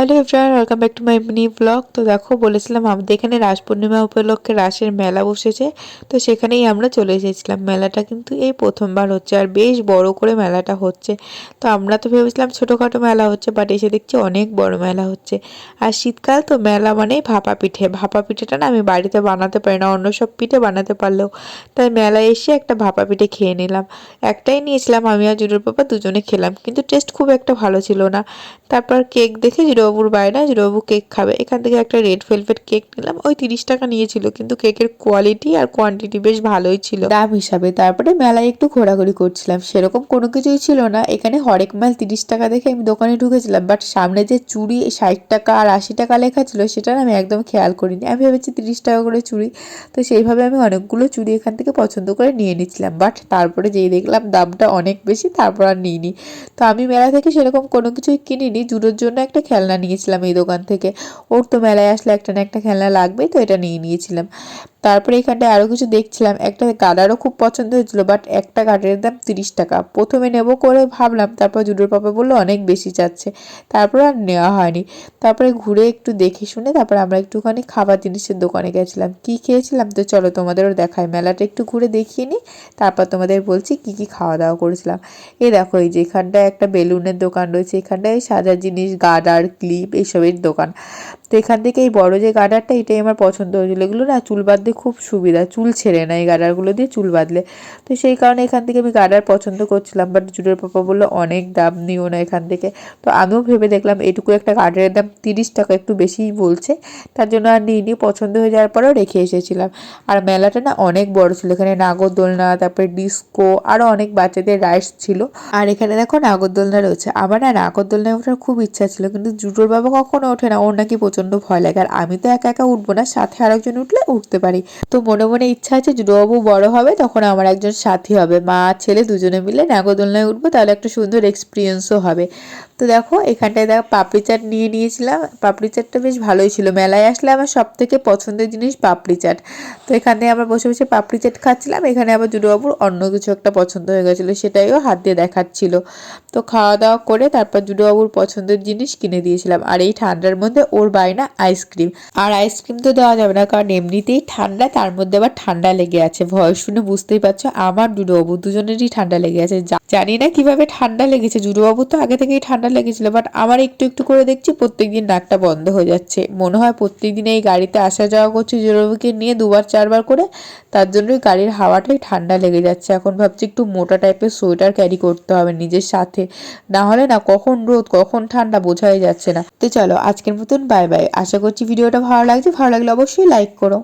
Hello everyone welcome back to my mini blog তো দেখো, বলেছিলাম আমাদের এখানে রাস পূর্ণিমা উপলক্ষে রাসের মেলা বসেছে। তো সেখানেই আমরা চলে এসেছিলাম। মেলাটা কিন্তু এই প্রথমবার হচ্ছে আর বেশ বড় করে মেলাটা হচ্ছে। তো আমরা তো ভেবেছিলাম ছোটোখাটো মেলা হচ্ছে বাট এসে দেখছি অনেক বড় মেলা হচ্ছে। আর শীতকাল তো মেলা মানেই ভাপা পিঠে। ভাপা পিঠেটা না আমি বাড়িতে বানাতে পারি না, অন্য সব পিঠে বানাতে পারলেও। তাই মেলায় এসে একটা ভাপা পিঠে খেয়ে নিলাম। একটাই নিয়েছিলাম, আমি আর জুডোর পাপা দুজনে খেলাম। কিন্তু টেস্ট খুব একটা ভালো ছিল না। তারপর কেক দেখে জিরোবাবুর বায়না জিরোবাবু কেক খাবে। এখান থেকে একটা রেড ভেলভেট কেক নিলাম। ওই তিরিশ টাকা নিয়েছিল, কিন্তু কেকের কোয়ালিটি আর কোয়ান্টিটি বেশ ভালোই ছিল। দাম হিসাবে তারপরে মেলায় একটু ঘোরাঘুরি করছিলাম। সেরকম কোনো কিছুই ছিল না। এখানে হরেক মাল তিরিশ টাকা দেখে আমি দোকানে ঢুকেছিলাম বাট সামনে যে চুড়ি ষাট টাকা আর আশি টাকা লেখা ছিল সেটা আমি একদম খেয়াল করিনি। আমি ভেবেছি তিরিশ টাকা করে চুড়ি। তো সেইভাবে আমি অনেকগুলো চুড়ি এখান থেকে পছন্দ করে নিয়ে নিচ্ছিলাম। বাট তারপরে যেই দেখলাম দামটা অনেক বেশি, তারপর আর নিইনি। তো আমি মেলা থেকে সেরকম কোনো কিছুই কিনিনি। জুডোর জন্য একটা খেলনা নিয়েছিলাম এই দোকান থেকে। ওর তো মেলায় আসলে একটা না একটা খেলনা লাগবেই, তো এটা নিয়ে নিয়েছিলাম। তারপরে এখানটায় আরও কিছু দেখছিলাম। একটা গার্ডারও খুব পছন্দ হয়েছিল বাট একটা গার্ডারের দাম তিরিশ টাকা। প্রথমে নেব করে ভাবলাম, তারপর জুডোর পাপা বলল অনেক বেশি চাচ্ছে তারপর আর নেওয়া হয়নি। তারপরে ঘুরে একটু দেখে শুনে তারপর আমরা একটুখানি খাবার জিনিসের দোকানে গেছিলাম। কি খেয়েছিলাম? তো চলো তোমাদেরও দেখাই। মেলাটা একটু ঘুরে দেখিয়ে নিই তারপর তোমাদের বলছি কি কি খাওয়া দাওয়া করেছিলাম। এ দেখো, এই যে এখানটায় একটা বেলুনের দোকান রয়েছে। এখানটায় সাজার জিনিস গার্ডার ক্লিপ এইসবের দোকান। তো এখান থেকে এই বড় যে গার্ডারটা এটাই আমার পছন্দ হয়েছিল। এগুলো না চুল বাঁধতে খুব সুবিধা। চুল ছেড়ে না এই গার্ডারগুলো দিয়ে চুল বাঁধলে। তো সেই কারণে এখান থেকে আমি গার্ডার পছন্দ করছিলাম বাট জুডের পাপা বলল, অনেক দাম নিও না এখান থেকে। তো আমিও ভেবে দেখলাম, এটুকু একটা গার্ডারের দাম তিরিশ টাকা, একটু বেশিই বলছে। তার জন্য আর নিয়ে নিয়ে পছন্দ হয়ে যাওয়ার পরেও রেখে এসেছিলাম। আর মেলাটা না অনেক বড় ছিল, এখানে নাগরদোলনা, তারপরে ডিস্কো আরও অনেক বাচ্চাদের রাইডস ছিল। আর এখানে দেখো নাগরদোলনা রয়েছে। আমার না নাগরদোলনায় ওঠার খুব ইচ্ছা ছিল, কিন্তু জুটোর বাবা কখনো ওঠে না, ওর নাকি প্রচণ্ড ভয় লাগে। আর আমি তো একা একা উঠবো না, সাথে আরেকজন উঠলে উঠতে পারি। তো মনে মনে ইচ্ছা আছে জুটোবাবু বড় হবে, তখন আমার একজন সাথী হবে। মা, ছেলে দুজনে মিলে নাগরদোলনায় উঠবো, তাহলে একটা সুন্দর এক্সপিরিয়েন্সও হবে। তো দেখো, এখানটায় দেখো পাপড়ি চাট নিয়ে নিয়েছিলাম। পাপড়ি চাটটা বেশ ভালোই ছিল। মেলায় আসলে আমার সব থেকে পছন্দের জিনিস পাপড়ি চাট। তো এখানে আমরা বসে বসে পাপড়ি চাট খাচ্ছিলাম। এখানে আবার জুডোবাবুর অন্য কিছু একটা পছন্দ হয়ে গেছিল, সেটাইও হাত দিয়ে দেখাচ্ছিল। তো খাওয়া দাওয়া করে তারপর জুডোবাবুর পছন্দের জিনিস কিনে দিয়েছিলাম। আর এই ঠান্ডার মধ্যে ওর বায়না আইসক্রিম আর আইসক্রিম তো দেওয়া যাবে না, কারণ এমনিতেই ঠান্ডা তার মধ্যে আবার ঠান্ডা লেগে আছে। ভয় শুনে বুঝতেই পারছ, আমার জুডোবাবু দুজনেরই ঠান্ডা লেগে আছে। জানি না কীভাবে ঠান্ডা লেগেছে। জুডোবাবু তো আগে থেকেই ঠান্ডা লেগেছিল বাট আমার একটু একটু করে দেখছি, প্রত্যেকদিন নাকটা বন্ধ হয়ে যাচ্ছে। মনে হয় প্রত্যেকদিন এই গাড়িতে আসা যাওয়া করছি জুডোবাবুকে নিয়ে দুবার, চারবার করে। তার জন্যই গাড়ির হাওয়াটাই ঠান্ডা লেগে যাচ্ছে। এখন ভাবছি একটু মোটা টাইপের সোয়েটার ক্যারি করতে হবে নিজের সাথে। না হলে না কখন রোদ, কখন ঠান্ডা বোঝাই যাচ্ছে না। তো চলো, আজকের মতন বাই বাই আশা করছি ভিডিওটা ভালো লাগছে। ভালো লাগলে অবশ্যই লাইক করো।